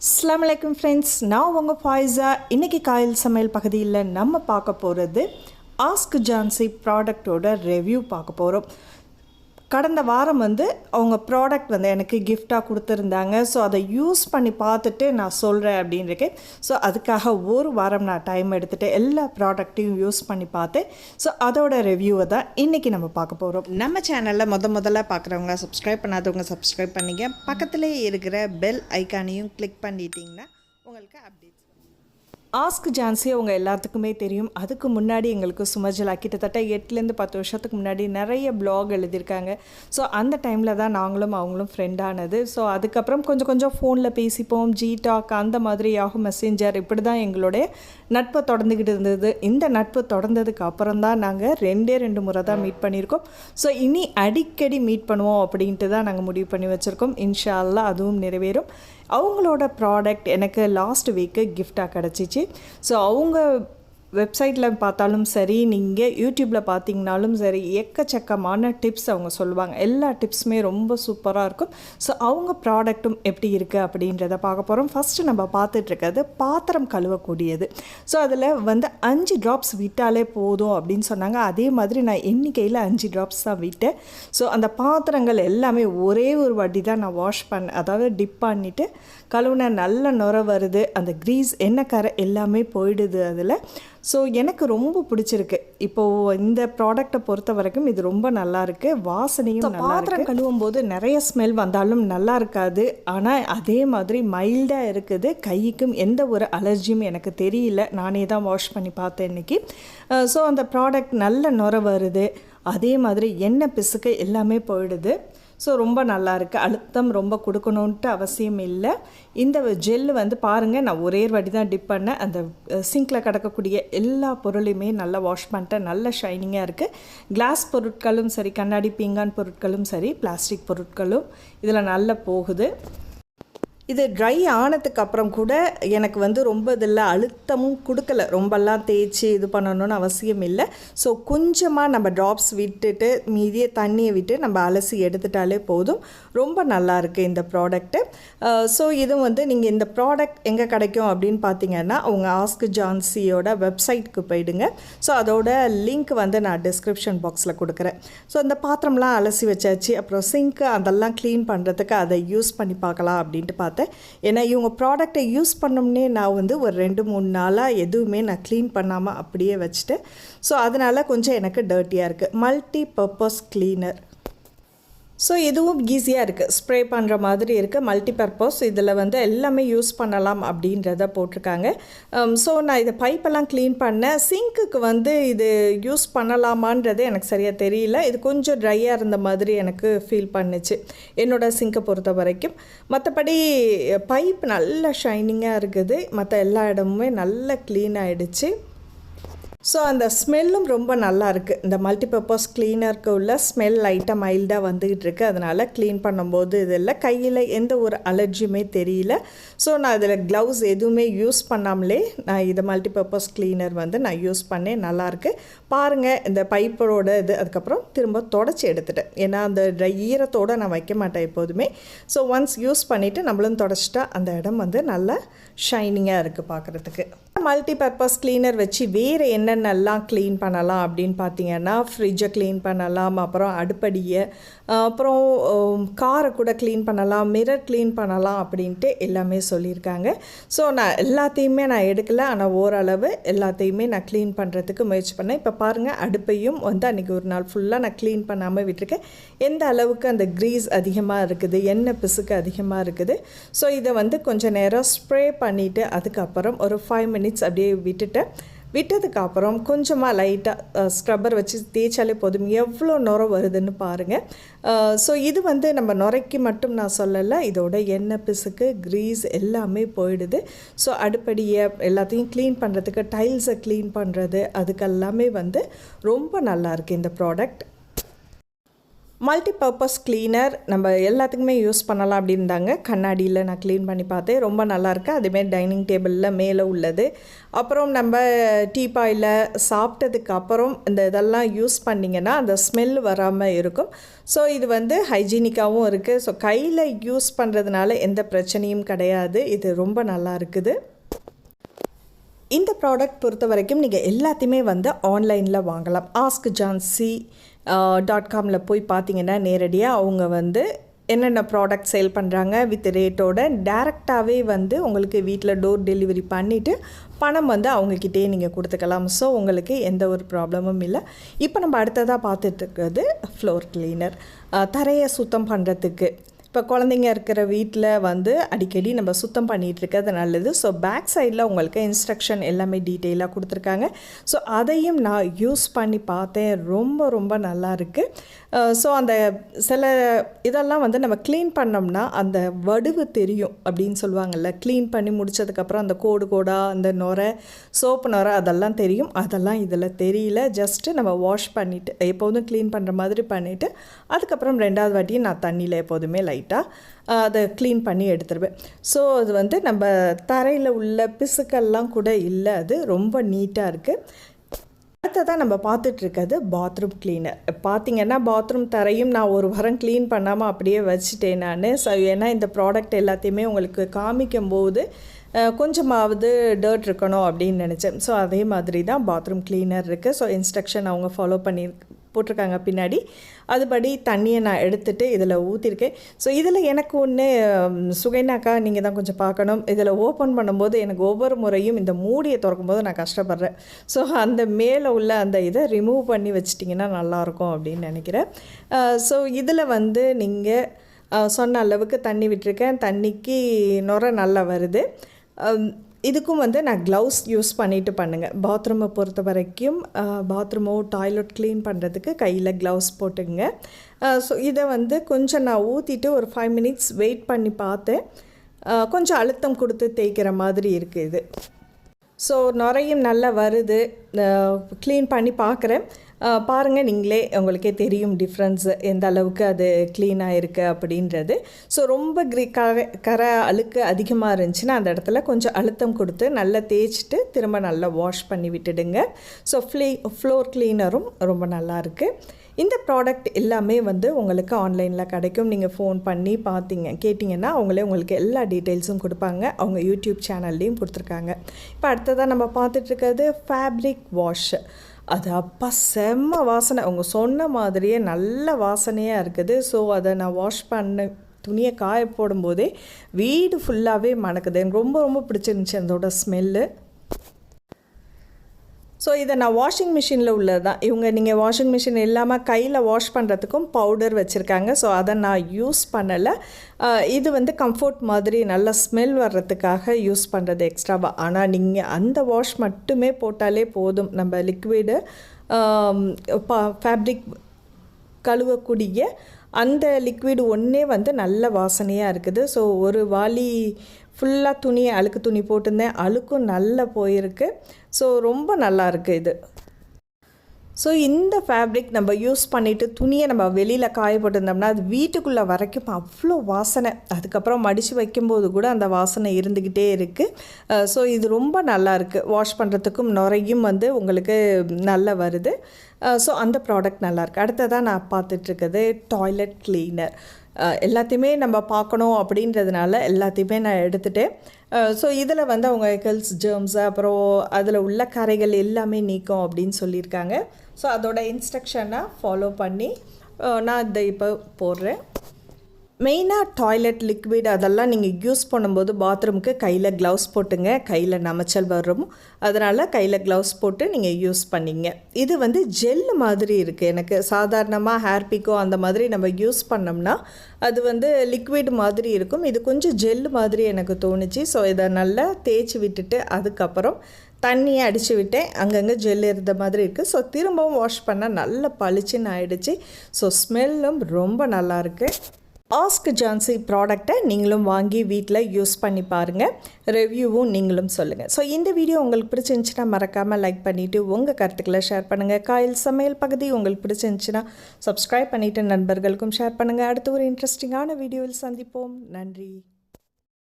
அஸ்லாம் வலைக்கம் ஃப்ரெண்ட்ஸ் நான் உங்கள் ஃபாய்ஸா இன்றைக்கி காயல் சமையல் பகுதியில் நம்ம பார்க்க போகிறது ஆஸ்க் ஜான்சி ப்ராடக்டோட ரிவ்யூ பார்க்க போகிறோம் கடந்த வாரம் வந்து அவங்க ப்ராடக்ட் வந்து எனக்கு கிஃப்டாக கொடுத்துருந்தாங்க. ஸோ அதை யூஸ் பண்ணி பார்த்துட்டு நான் சொல்கிறேன் அப்படின்னு இருக்கேன் ஸோ அதுக்காக ஒரு வாரம் நான் டைம் எடுத்துகிட்டு எல்லா ப்ராடக்ட்டையும் யூஸ் பண்ணி பார்த்தேன். ஸோ அதோட ரிவ்யூவை தான் இன்றைக்கி நம்ம பார்க்க போகிறோம் நம்ம சேனலில் முத முதல்ல பார்க்குறவங்க சப்ஸ்கிரைப் பண்ணாதவங்க சப்ஸ்கிரைப் பண்ணிங்க பக்கத்துலேயே இருக்கிற பெல் ஐக்கானையும் கிளிக் பண்ணிட்டீங்கன்னா உங்களுக்கு அப்டேட் ஆஸ்க் ஜான்சி அவங்க எல்லாத்துக்குமே தெரியும். அதுக்கு முன்னாடி எங்களுக்கு சுமஜலா கிட்டத்தட்ட எட்டுலேருந்து பத்து வருஷத்துக்கு முன்னாடி நிறைய பிளாக் எழுதியிருக்காங்க. ஸோ அந்த டைமில் தான் நாங்களும் அவங்களும் ஃப்ரெண்டானது ஸோ அதுக்கப்புறம் கொஞ்சம் கொஞ்சம் ஃபோனில் பேசிப்போம். ஜி டாக் அந்த மாதிரி யாகும் மெசேஞ்சர் இப்படி தான் எங்களுடைய நட்பை தொடர்ந்துக்கிட்டு இருந்தது. இந்த நட்பு தொடர்ந்ததுக்கு அப்புறம் தான் நாங்கள் ரெண்டே ரெண்டு முறை தான் மீட் பண்ணியிருக்கோம். ஸோ இனி அடிக்கடி மீட் பண்ணுவோம் அப்படின்ட்டு தான் நாங்கள் முடிவு பண்ணி வச்சுருக்கோம். இன்ஷா அல்லா அதுவும் நிறைவேறும். அவங்களோட ப்ராடக்ட் எனக்கு லாஸ்ட் வீக்கு கிஃப்டாக கிடச்சிச்சு. ஸோ அவங்க வெப்சைட்டில் பார்த்தாலும் சரி நீங்கள் யூடியூப்பில் பார்த்தீங்கனாலும் சரி எக்கச்சக்கமான டிப்ஸ் அவங்க சொல்லுவாங்க. எல்லா டிப்ஸுமே ரொம்ப சூப்பராக இருக்கும். ஸோ அவங்க ப்ராடக்ட்டும் எப்படி இருக்குது அப்படின்றத பார்க்க போகிறோம் ஃபஸ்ட்டு நம்ம பார்த்துட்ருக்கிறது பாத்திரம் கழுவக்கூடியது. ஸோ அதில் வந்து அஞ்சு ட்ராப்ஸ் விட்டாலே போதும் அப்படின்னு சொன்னாங்க. அதே மாதிரி நான் எண்ணிக்கையில் அஞ்சு ட்ராப்ஸ் தான் விட்டேன். ஸோ அந்த பாத்திரங்கள் எல்லாமே ஒரே ஒரு வாட்டி தான் நான் வாஷ் பண்ண அதாவது டிப் பண்ணிவிட்டு கழுவுன நல்ல நுர வருது. அந்த க்ரீஸ் எண்ணெய் கரை எல்லாமே போயிடுது அதில். ஸோ எனக்கு ரொம்ப பிடிச்சிருக்கு. இப்போது இந்த ப்ராடக்டை பொறுத்த வரைக்கும் இது ரொம்ப நல்லா இருக்கு. வாசனையும் பாத்திரம் கழுவும் போது நிறைய ஸ்மெல் வந்தாலும் நல்லா இருக்காது. ஆனால் அதே மாதிரி மைல்டாக இருக்குது. கைக்கும் எந்த ஒரு அலர்ஜியும் எனக்கு தெரியல. நானே தான் வாஷ் பண்ணி பார்த்தேன் இன்னைக்கு. ஸோ அந்த ப்ராடக்ட் நல்ல நுர வருது. அதே மாதிரி எண்ணெய் பிசுக்கு எல்லாமே போயிடுது. ஸோ ரொம்ப நல்லாயிருக்கு அழுத்தம் ரொம்ப கொடுக்கணுன்ட்டு அவசியம் இல்லை. இந்த ஜெல்லு வந்து பாருங்கள் நான் ஒரே வாட்டி தான் டிப் பண்ணேன். அந்த சிங்கில் கிடக்கக்கூடிய எல்லா பொருளையுமே நல்லா வாஷ் பண்ணிட்டேன். நல்ல ஷைனிங்காக இருக்குது கிளாஸ் பொருட்களும் சரி கண்ணாடி பீங்கான் பொருட்களும் சரி பிளாஸ்டிக் பொருட்களும் இதில் நல்லா போகுது. இது ட்ரை ஆனதுக்கு அப்புறம் கூட எனக்கு வந்து ரொம்ப இதில் அழுத்தமும் கொடுக்கல. ரொம்பலாம் தேய்ச்சி இது பண்ணணும்னு அவசியம் இல்லை. ஸோ கொஞ்சமாக நம்ம ட்ராப்ஸ் விட்டுட்டு மீதியே தண்ணியை விட்டு நம்ம அலசி எடுத்துட்டாலே போதும். ரொம்ப நல்லா இருக்குது இந்த ப்ராடக்ட்டு ஸோ இது வந்து நீங்கள் இந்த ப்ராடக்ட் எங்கே கிடைக்கும் அப்படின்னு பார்த்தீங்கன்னா அவங்க ஆஸ்க் ஜான்சியோட வெப்சைட்க்கு போயிடுங்க. ஸோ அதோட லிங்க் வந்து நான் டிஸ்கிரிப்ஷன் பாக்ஸில் கொடுக்குறேன். ஸோ இந்த பாத்திரம்லாம் அலசி வச்சாச்சு. அப்புறம் சிங்க்கு அதெல்லாம் க்ளீன் பண்ணுறதுக்கு அதை யூஸ் பண்ணி பார்க்கலாம் அப்படின்ட்டு பார்த்தேன். ஏன்னா இவங்க ப்ராடக்டை யூஸ் பண்ணோம்னே நான் வந்து ஒரு ரெண்டு மூணு நாளாக எதுவுமே நான் க்ளீன் பண்ணாமல் அப்படியே வச்சுட்டேன். ஸோ அதனால் கொஞ்சம் எனக்கு டர்ட்டியாக இருக்குது மல்டி பர்பஸ் க்ளீனர் ஸோ இதுவும் ஈஸியாக இருக்குது ஸ்ப்ரே பண்ணுற மாதிரி இருக்குது மல்டிபர்பஸ் இதில் வந்து எல்லாமே யூஸ் பண்ணலாம் அப்படின்றத போட்டிருக்காங்க. Um, ஸோ நான் இதை பைப்பெல்லாம் க்ளீன் பண்ணேன். சிங்க்குக்கு வந்து இது யூஸ் பண்ணலாமான்றது எனக்கு சரியாக தெரியல. இது கொஞ்சம் ட்ரையாக இருந்த மாதிரி எனக்கு ஃபீல் பண்ணுச்சு. என்னோடய சிங்கை பொறுத்த வரைக்கும். மற்றபடி பைப் நல்ல ஷைனிங்காக இருக்குது. மற்ற எல்லா இடமுமே நல்லா க்ளீன் ஆகிடுச்சு ஸோ அந்த ஸ்மெல்லும் ரொம்ப நல்லா இருக்குது இந்த மல்டிபர்பஸ் க்ளீனருக்கு உள்ள ஸ்மெல் லைட்டாக மைல்டாக வந்துக்கிட்டு இருக்குது அதனால் க்ளீன் பண்ணும்போது இதில் கையில் எந்த ஒரு அலர்ஜியுமே தெரியல. ஸோ நான் இதில் க்ளவுஸ் எதுவுமே யூஸ் பண்ணாமலே நான் இதை மல்டிபர்பஸ் க்ளீனர் வந்து நான் யூஸ் பண்ணேன். நல்லாயிருக்கு. பாருங்கள் இந்த பைப்பரோட இது. அதுக்கப்புறம் திரும்ப தொடச்சி எடுத்துட்டேன். ஏன்னா அந்த ஈரத்தோடு நான் வைக்க மாட்டேன் எப்போதுமே. ஸோ ஒன்ஸ் யூஸ் பண்ணிவிட்டு நம்மளும் தொடச்சிட்டா அந்த இடம் வந்து நல்லா ஷைனிங்காக இருக்குது பார்க்குறதுக்கு மல்டி பர்பஸ் க்ளீனர் வச்சு வேறு என்னென்னலாம் க்ளீன் பண்ணலாம் அப்படின்னு பார்த்தீங்கன்னா ஃப்ரிட்ஜை க்ளீன் பண்ணலாம் அப்புறம் அடுப்படியை அப்புறம் காரை கூட க்ளீன் பண்ணலாம் மிரர் க்ளீன் பண்ணலாம் அப்படின்ட்டு எல்லாமே சொல்லியிருக்காங்க. ஸோ நான் எல்லாத்தையுமே நான் எடுக்கல. ஆனால் ஓரளவு எல்லாத்தையுமே நான் க்ளீன் பண்ணுறதுக்கு முயற்சி பண்ணேன். இப்போ பாருங்கள் அடுப்பையும் வந்து அன்றைக்கி ஒரு நாள் ஃபுல்லாக நான் க்ளீன் பண்ணாமல் விட்டுருக்கேன். எந்த அளவுக்கு அந்த க்ரீஸ் அதிகமாக இருக்குது எண்ணெய் பிசுக்கு அதிகமாக இருக்குது. ஸோ இதை வந்து கொஞ்சம் நேரம் ஸ்ப்ரே பண்ணிவிட்டு அதுக்கப்புறம் ஒரு ஃபைவ் மினிட்ஸ் அப்படியே விட்டுட்டேன் விட்டதுக்கு அப்புறம் கொஞ்சமாக லைட்டாக ஸ்க்ரப்பர் வச்சு தேய்ச்சாலே போதும். எவ்வளோ நுர வருதுன்னு பாருங்கள் ஸோ இது வந்து நம்ம நுரைக்கு மட்டும் நான் சொல்லலை இதோட எண்ணெய் பிசுக்கு க்ரீஸ் எல்லாமே போயிடுது. ஸோ அடுப்படியை எல்லாத்தையும் க்ளீன் பண்ணுறதுக்கு டைல்ஸை க்ளீன் பண்ணுறது அதுக்கெல்லாமே வந்து ரொம்ப நல்லாயிருக்கு இந்த ப்ராடக்ட் மல்டி பர்பஸ் க்ளீனர் நம்ம எல்லாத்துக்குமே யூஸ் பண்ணலாம் அப்படின்றாங்க கண்ணாடியில் நான் க்ளீன் பண்ணி பார்த்தேன். ரொம்ப நல்லாயிருக்கு அதேமாரி டைனிங் டேபிளில் மேலே உள்ளது. அப்புறம் நம்ம டீப்பாயில் சாப்பிட்டதுக்கு அப்புறம் இந்த இதெல்லாம் யூஸ் பண்ணிங்கன்னா அந்த ஸ்மெல் வராமல் இருக்கும். ஸோ இது வந்து ஹைஜீனிக்காகவும் இருக்குது ஸோ கையில் யூஸ் பண்ணுறதுனால எந்த பிரச்சனையும் கிடையாது. இது ரொம்ப நல்லா இருக்குது. இந்த ப்ராடக்ட் பொறுத்த வரைக்கும் நீங்கள் எல்லாத்தையுமே வந்து ஆன்லைனில் வாங்கலாம். ஆஸ்க் ஜான்சி டாட் காமில் போய் பார்த்தீங்கன்னா நேரடியாக அவங்க வந்து என்னென்ன ப்ராடக்ட் சேல் பண்ணுறாங்க வித் ரேட்டோட டேரெக்டாகவே வந்து உங்களுக்கு வீட்டில் டோர் டெலிவரி பண்ணிவிட்டு பணம் வந்து அவங்கக்கிட்டே நீங்கள் கொடுத்துக்கலாம். ஸோ உங்களுக்கு எந்த ஒரு ப்ராப்ளமும் இல்லை. இப்போ நம்ம அடுத்ததாக பார்த்துட்டு இருக்கிறது ஃப்ளோர் கிளீனர் தரையை சுத்தம் பண்ணுறதுக்கு இப்போ குழந்தைங்க இருக்கிற வீட்டில் வந்து அடிக்கடி நம்ம சுத்தம் பண்ணிகிட்டு இருக்கிறது நல்லது. ஸோ பேக் சைடில் உங்களுக்கு இன்ஸ்ட்ரக்ஷன் எல்லாமே டீட்டெயிலாக கொடுத்துருக்காங்க. ஸோ அதையும் நான் யூஸ் பண்ணி பார்த்தேன். ரொம்ப ரொம்ப நல்லா இருக்குது ஸோ அந்த சில இதெல்லாம் வந்து நம்ம க்ளீன் பண்ணோம்னா அந்த வடுவு தெரியும் அப்படின்னு சொல்லுவாங்கள்ல க்ளீன் பண்ணி முடிச்சதுக்கப்புறம் அந்த கோடு கோடாக அந்த நுரை சோப்பு நுரை அதெல்லாம் தெரியும். அதெல்லாம் இதில் தெரியல. ஜஸ்ட்டு நம்ம வாஷ் பண்ணிவிட்டு எப்போதும் க்ளீன் பண்ணுற மாதிரி பண்ணிவிட்டு அதுக்கப்புறம் ரெண்டாவது வாட்டியும் நான் தண்ணியில் எப்போதுமே லைட் நீட்டாக அதை க்ளீன் பண்ணி எடுத்துருவேன். ஸோ அது வந்து நம்ம தரையில் உள்ள பிசுக்கள்லாம் கூட இல்லை அது ரொம்ப நீட்டாக இருக்குது அடுத்ததான் நம்ம பார்த்துட்ருக்கிறது பாத்ரூம் கிளீனர் பார்த்தீங்கன்னா பாத்ரூம் தரையும் நான் ஒரு வாரம் க்ளீன் பண்ணாமல் அப்படியே வச்சுட்டேன் நான். ஸோ ஏன்னா இந்த ப்ராடக்ட் எல்லாத்தையுமே உங்களுக்கு காமிக்கும் போது கொஞ்சமாவது டர்ட் இருக்கணும் அப்படின்னு நினச்சேன். ஸோ அதே மாதிரி தான் பாத்ரூம் கிளீனர் இருக்குது ஸோ இன்ஸ்ட்ரக்ஷன் அவங்க ஃபாலோ பண்ணி போட்டிருக்காங்க பின்னாடி. அதுபடி தண்ணியை நான் எடுத்துகிட்டு இதில் ஊற்றிருக்கேன் ஸோ இதில் எனக்கு ஒன்று சுகைனாக்கா நீங்கள் தான் கொஞ்சம் பார்க்கணும். இதில் ஓப்பன் பண்ணும்போது எனக்கு ஒவ்வொரு முறையும் இந்த மூடியை திறக்கும்போது நான் கஷ்டப்படுறேன். ஸோ அந்த மேலே உள்ள அந்த இதை ரிமூவ் பண்ணி வச்சிட்டிங்கன்னா நல்லாயிருக்கும் அப்படின்னு நினைக்கிறேன். ஸோ இதில் வந்து நீங்கள் சொன்ன அளவுக்கு தண்ணி விட்டுருக்கேன். தண்ணிக்கு நுர நல்லா வருது. இதுக்கும் வந்து நான் க்ளவுஸ் யூஸ் பண்ணிவிட்டு பண்ணுங்கள் பாத்ரூமை பொறுத்த வரைக்கும் பாத்ரூமோ டாய்லெட் க்ளீன் பண்ணுறதுக்கு கையில் க்ளவுஸ் போட்டுங்க ஸோ இதை வந்து கொஞ்சம் நான் ஊற்றிட்டு ஒரு ஃபைவ் மினிட்ஸ் வெயிட் பண்ணி பார்த்தேன். கொஞ்சம் அழுத்தம் கொடுத்து தேய்க்கிற மாதிரி இருக்குது இது. ஸோ நிறையும் நல்லா வருது. க்ளீன் பண்ணி பார்க்குறேன். பாருங்கள் நீங்களே உங்களுக்கே தெரியும் டிஃப்ரென்ஸ் எந்த அளவுக்கு அது க்ளீனாக இருக்குது அப்படின்றது. ஸோ ரொம்ப கிரி கரை கரை அழுக்கு அதிகமாக இருந்துச்சுன்னா அந்த இடத்துல கொஞ்சம் அழுத்தம் கொடுத்து நல்லா தேய்ச்சிட்டு திரும்ப நல்லா வாஷ் பண்ணி விட்டுடுங்க. ஸோ ஃப்ளீ ஃப்ளோர் க்ளீனரும் ரொம்ப நல்லா இருக்குது இந்த ப்ராடக்ட் எல்லாமே வந்து உங்களுக்கு ஆன்லைனில் கிடைக்கும். நீங்கள் ஃபோன் பண்ணி பார்த்தீங்க கேட்டிங்கன்னா அவங்களே உங்களுக்கு எல்லா டீட்டெயில்ஸும் கொடுப்பாங்க. அவங்க யூடியூப் சேனல்லையும் கொடுத்துருக்காங்க. இப்போ அடுத்ததாக நம்ம பார்த்துட்ருக்கிறது ஃபேப்ரிக் வாஷ் அது அப்பா செம்ம வாசனை. அவங்க சொன்ன மாதிரியே நல்ல வாசனையாக இருக்குது. ஸோ அதை நான் வாஷ் பண்ண துணியை காய போடும்போதே வீடு ஃபுல்லாகவே மணக்குது. எனக்கு ரொம்ப ரொம்ப பிடிச்சிருந்துச்சி அதோட ஸ்மெல்லு ஸோ இதை நான் வாஷிங் மிஷினில் உள்ளது தான் இவங்க நீங்கள் வாஷிங் மிஷின் இல்லாமல் கையில் வாஷ் பண்ணுறதுக்கும் பவுடர் வச்சுருக்காங்க. ஸோ அதை நான் யூஸ் பண்ணலை. இது வந்து கம்ஃபர்ட் மாதிரி நல்ல ஸ்மெல் வர்றதுக்காக யூஸ் பண்ணுறது எக்ஸ்ட்ராவாக ஆனால் நீங்கள் அந்த வாஷ் மட்டுமே போட்டாலே போதும். நம்ம லிக்விடு ஃபேப்ரிக் கழுவக்கூடிய அந்த லிக்விட் ஒன்றே வந்து நல்ல வாசனையாக இருக்குது. ஸோ ஒரு வாலி ஃபுல்லாக துணி அழுக்கு துணி போட்டிருந்தேன். அழுக்கும் நல்லா போயிருக்கு. ஸோ ரொம்ப நல்லா இருக்குது இது. ஸோ இந்த ஃபேப்ரிக் நம்ம யூஸ் பண்ணிவிட்டு துணியை நம்ம வெளியில் காய போட்டிருந்தோம்னா அது வீட்டுக்குள்ளே வரைக்கும் அவ்வளோ வாசனை. அதுக்கப்புறம் மடித்து வைக்கும்போது கூட அந்த வாசனை இருந்துக்கிட்டே இருக்குது ஸோ இது ரொம்ப நல்லாயிருக்கு வாஷ் பண்ணுறதுக்கும் நுரையும் வந்து உங்களுக்கு நல்லா வருது. ஸோ அந்த ப்ராடக்ட் நல்லாயிருக்கு அடுத்ததாக நான் பார்த்துட்ருக்குது டாய்லெட் க்ளீனர் எல்லாத்தையுமே நம்ம பார்க்கணும் அப்படின்றதுனால எல்லாத்தையுமே நான் எடுத்துகிட்டேன் ஸோ இதில் வந்து அவங்க ஹெல்ஸ் ஜேர்ம்ஸ் அப்புறம் அதில் உள்ள கரைகள் எல்லாமே நீக்கும் அப்படின்னு சொல்லியிருக்காங்க. ஸோ அதோட இன்ஸ்ட்ரக்ஷனை ஃபாலோ பண்ணி நான் இதை இப்போ போடுறேன். மெயினாக டாய்லெட் லிக்விட் அதெல்லாம் நீங்கள் யூஸ் பண்ணும்போது பாத்ரூமுக்கு கையில் க்ளவுஸ் போட்டுங்க கையில் நமைச்சல் வரும். அதனால் கையில் க்ளவுஸ் போட்டு நீங்கள் யூஸ் பண்ணிங்க. இது வந்து ஜெல் மாதிரி இருக்குது எனக்கு சாதாரணமாக ஹேர் பிக்கோ அந்த மாதிரி நம்ம யூஸ் பண்ணோம்னா அது வந்து லிக்விட் மாதிரி இருக்கும். இது கொஞ்சம் ஜெல் மாதிரி எனக்கு தோணுச்சு. ஸோ இதை நல்லா தேய்ச்சி விட்டுட்டு அதுக்கப்புறம் தண்ணியை அடித்து விட்டேன். அங்கங்கே ஜெல் இருந்த மாதிரி இருக்குது ஸோ திரும்பவும் வாஷ் பண்ணால் நல்லா பளிச்சுன்னு ஆயிடுச்சு. ஸோ ஸ்மெல்லும் ரொம்ப நல்லாயிருக்கு ஆஸ்க் ஜான்சி ப்ராடக்டை நீங்களும் வாங்கி வீட்டில் யூஸ் பண்ணி பாருங்கள் ரிவ்யூவும் நீங்களும் சொல்லுங்கள் ஸோ இந்த வீடியோ உங்களுக்கு பிடிச்சிருந்துச்சின்னா மறக்காமல் லைக் பண்ணிவிட்டு உங்கள் கருத்துக்களை ஷேர் பண்ணுங்கள் காயில் சமையல் பகுதி உங்களுக்கு பிடிச்சிருந்துச்சின்னா சப்ஸ்கிரைப் பண்ணிவிட்டு நண்பர்களுக்கும் ஷேர் பண்ணுங்கள் அடுத்து ஒரு இன்ட்ரெஸ்டிங்கான வீடியோவில் சந்திப்போம். நன்றி.